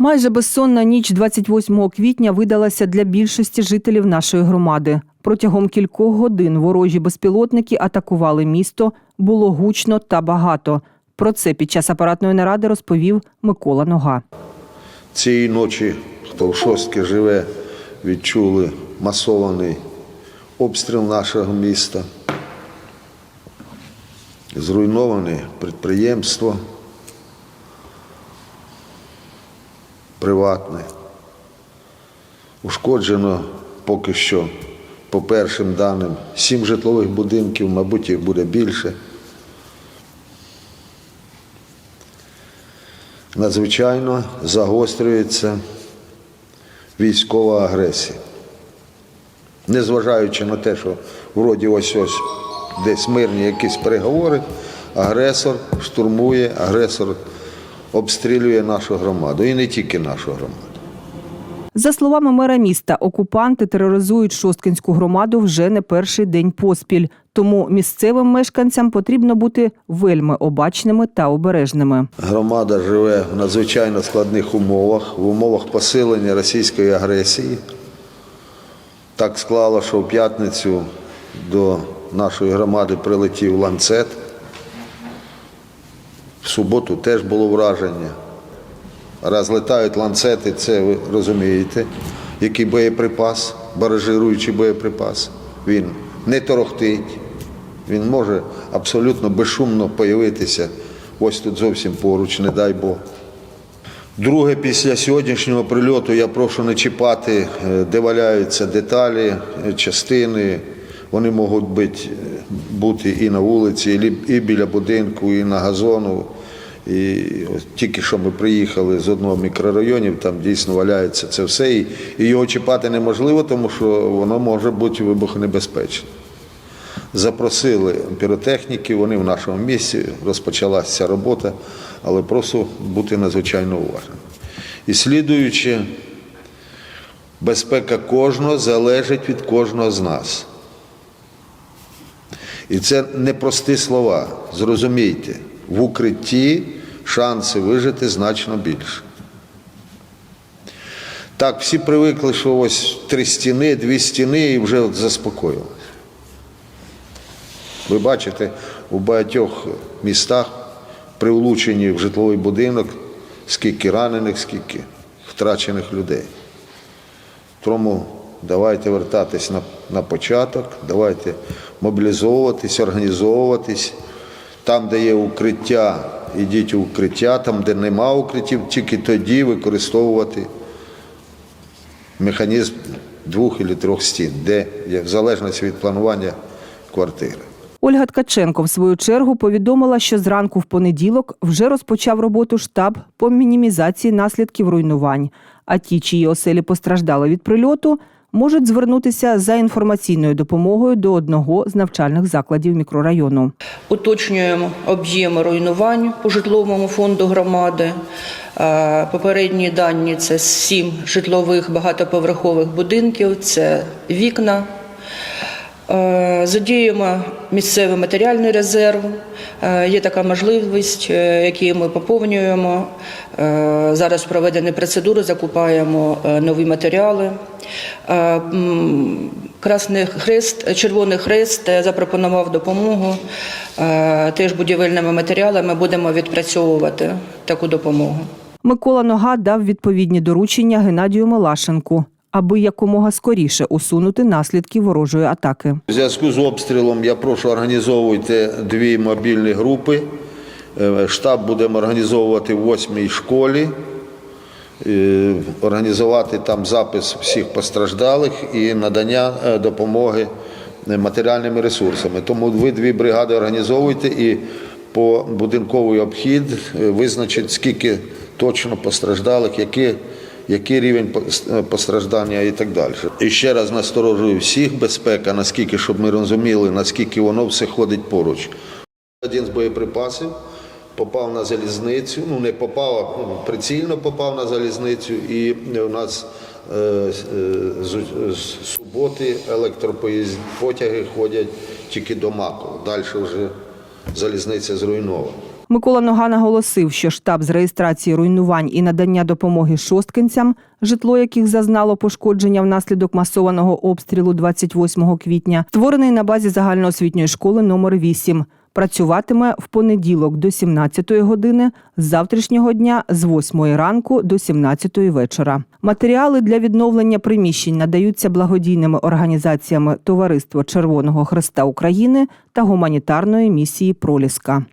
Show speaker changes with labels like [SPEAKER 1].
[SPEAKER 1] Майже безсонна ніч 28 квітня видалася для більшості жителів нашої громади. Протягом кількох годин ворожі безпілотники атакували місто. Було гучно та багато. Про це під час апаратної наради розповів Микола Нога.
[SPEAKER 2] Цієї ночі, хто в шостки живе, відчули масований обстріл нашого міста. Зруйноване підприємство приватне. Ушкоджено поки що, по першим даним, сім житлових будинків, мабуть, їх буде більше. надзвичайно загострюється військова агресія. Незважаючи на те, що вроді ось ось десь мирні якісь переговори, агресор штурмує, агресор обстрілює нашу громаду. І не тільки нашу громаду.
[SPEAKER 1] За словами мера міста, окупанти тероризують Шосткинську громаду вже не перший день поспіль. Тому місцевим мешканцям потрібно бути вельми обачними та обережними.
[SPEAKER 2] Громада живе в надзвичайно складних умовах, в умовах посилення російської агресії. Так склало, що в п'ятницю до нашої громади прилетів ланцет. В суботу теж було враження. Раз летають ланцети, це ви розумієте, який боєприпас, баражируючий боєприпас. Він не торохтить, він може абсолютно безшумно появитися ось тут зовсім поруч, не дай Бог. Друге, після сьогоднішнього прильоту я прошу не чіпати, е, де валяються деталі, е, частини. Вони можуть бути, е, і на вулиці, і біля будинку, і на газону. І ось тільки що ми приїхали з одного мікрорайонів, там дійсно валяється це все. І, його чіпати неможливо, тому що воно може бути вибухонебезпечне. Запросили піротехніків, вони в нашому місці, розпочалася робота, але прошу бути надзвичайно уважним. І слідуючи, безпека кожного залежить від кожного з нас. І це не прості слова. Зрозумійте, в укритті шанси вижити значно більше. Так, всі привикли, що ось три стіни, дві стіни і вже заспокоїлися. Ви бачите, у багатьох містах при влученні в житловий будинок скільки ранених, скільки втрачених людей. Тому давайте вертатись на, на початок, давайте мобілізовуватись, організовуватись. Там, де є укриття, ідіть у укриття, там, де нема укриттів, тільки тоді використовувати механізм двох або трьох стін, де є в залежності від планування квартири.
[SPEAKER 1] Ольга Ткаченко, в свою чергу, повідомила, що зранку в понеділок вже розпочав роботу штаб по мінімізації наслідків руйнувань. А ті, чиї оселі постраждали від прильоту, можуть звернутися за інформаційною допомогою до одного з навчальних закладів мікрорайону.
[SPEAKER 3] Уточнюємо об'єми руйнувань по житловому фонду громади. Е, Попередні дані це сім житлових багатоповерхових будинків, це вікна. Е, Задіємо місцевий матеріальний резерв. Е, Є така можливість, е, які ми поповнюємо. Зараз проведені процедури, закупаємо нові матеріали. Красний Хрест, Червоний Хрест запропонував допомогу. Теж будівельними матеріалами будемо відпрацьовувати таку допомогу.
[SPEAKER 1] Микола Нога дав відповідні доручення Геннадію Милашенку, аби якомога скоріше усунути наслідки ворожої атаки.
[SPEAKER 2] У зв'язку з обстрілом я прошу організовуйте дві мобільні групи. Е, Штаб будемо організовувати в восьмій школі, е, організувати там запис всіх постраждалих і надання е, допомоги матеріальними ресурсами. Тому ви дві бригади організовуйте і по будинковий обхід визначить, скільки точно постраждалих, які який рівень пос- постраждання і так далі. І ще раз насторожую всіх безпека, наскільки, щоб ми розуміли, наскільки воно все ходить поруч. Один з боєприпасів попав на залізницю, ну не попав, а ну, прицільно попав на залізницю, і у нас е, е, з, суботи електропотяги ходять тільки до Макова. Далі вже залізниця зруйнована.
[SPEAKER 1] Микола Нога наголосив, що штаб з реєстрації руйнувань і надання допомоги шосткинцям, житло яких зазнало пошкодження внаслідок масованого обстрілу 28 квітня, створений на базі загальноосвітньої школи номер 8 Працюватиме в понеділок до 17 години, з завтрашнього дня з 8 ранку до 17 вечора. Матеріали для відновлення приміщень надаються благодійними організаціями Товариство Червоного Хреста України та гуманітарної місії Проліска.